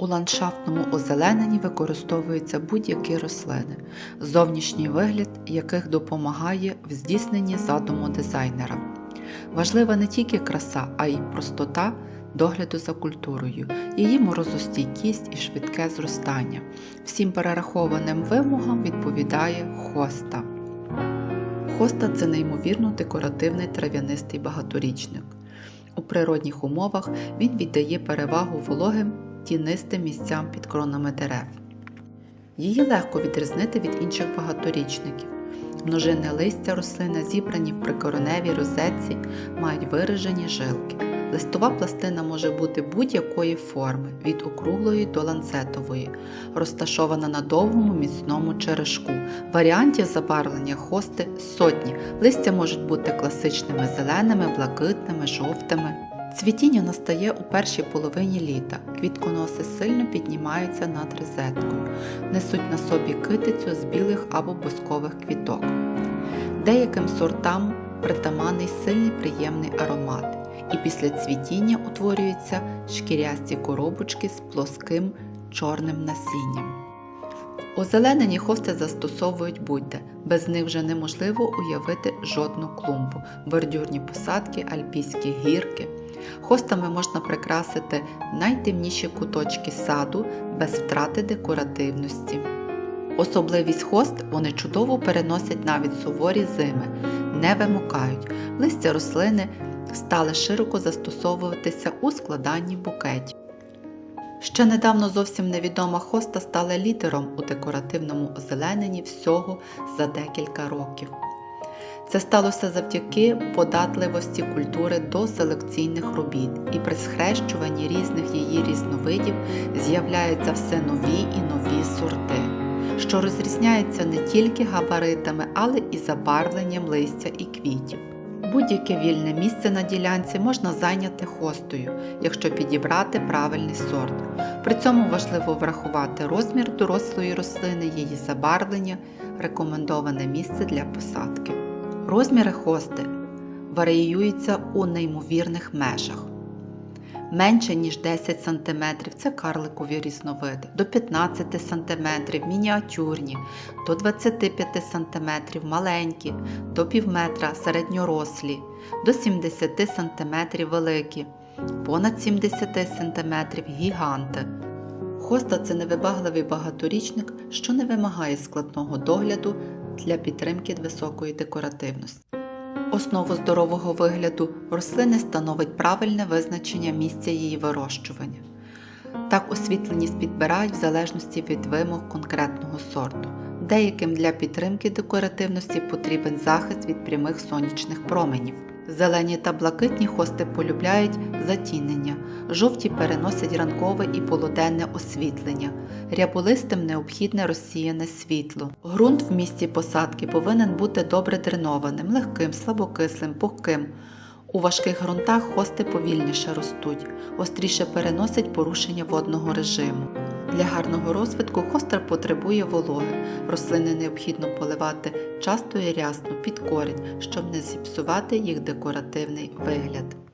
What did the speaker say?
У ландшафтному озелененні використовуються будь-які рослини, зовнішній вигляд яких допомагає в здійсненні задуму дизайнера. Важлива не тільки краса, а й простота догляду за культурою, її морозостійкість і швидке зростання. Всім перерахованим вимогам відповідає хоста. Хоста це неймовірно декоративний трав'янистий багаторічник. У природних умовах він віддає перевагу вологим тінистим місцям під кронами дерев. Її легко відрізнити від інших багаторічників. Множинне листя рослини, зібрані в прикореневій розетці, мають виражені жилки. Листова пластина може бути будь-якої форми, від округлої до ланцетової, розташована на довгому міцному черешку. Варіантів забарвлення хости сотні. Листя можуть бути класичними зеленими, блакитними, жовтими. Цвітіння настає у першій половині літа. Квітконоси сильно піднімаються над розеткою, несуть на собі китицю з білих або бускових квіток. Деяким сортам притаманний сильний приємний аромат, і після цвітіння утворюються шкірясті коробочки з плоским чорним насінням. Озеленені хости застосовують будь-де, без них вже неможливо уявити жодну клумбу, бордюрні посадки, альпійські гірки. Хостами можна прикрасити найтемніші куточки саду без втрати декоративності. Особливість хост вони чудово переносять навіть суворі зими, не вимукають. Листя рослини стали широко застосовуватися у складанні букетів. Ще недавно зовсім невідома хоста стала лідером у декоративному озелененні всього за декілька років. Це сталося завдяки податливості культури до селекційних робіт, і при схрещуванні різних її різновидів з'являються все нові і нові сорти, що розрізняються не тільки габаритами, але і забарвленням листя і квітів. Будь-яке вільне місце на ділянці можна зайняти хостою, якщо підібрати правильний сорт. При цьому важливо врахувати розмір дорослої рослини, її забарвлення, рекомендоване місце для посадки. Розміри хости варіюються у неймовірних межах. Менше ніж 10 см це карликові різновиди, до 15 см мініатюрні, до 25 см маленькі, до півметра середньорослі, до 70 см великі, понад 70 см гіганти. Хоста це невибагливий багаторічник, що не вимагає складного догляду для підтримки високої декоративності. Основу здорового вигляду рослини становить правильне визначення місця її вирощування. Так освітленість підбирають в залежності від вимог конкретного сорту. Деяким для підтримки декоративності потрібен захист від прямих сонячних променів. Зелені та блакитні хости полюбляють затінення, жовті переносять ранкове і полуденне освітлення, ряболистим необхідне розсіяне світло. Ґрунт в місці посадки повинен бути добре дренованим, легким, слабокислим, пухким. У важких ґрунтах хости повільніше ростуть, остріше переносять порушення водного режиму. Для гарного розвитку хостер потребує вологи. Рослини необхідно поливати часто і рясно під корінь, щоб не зіпсувати їх декоративний вигляд.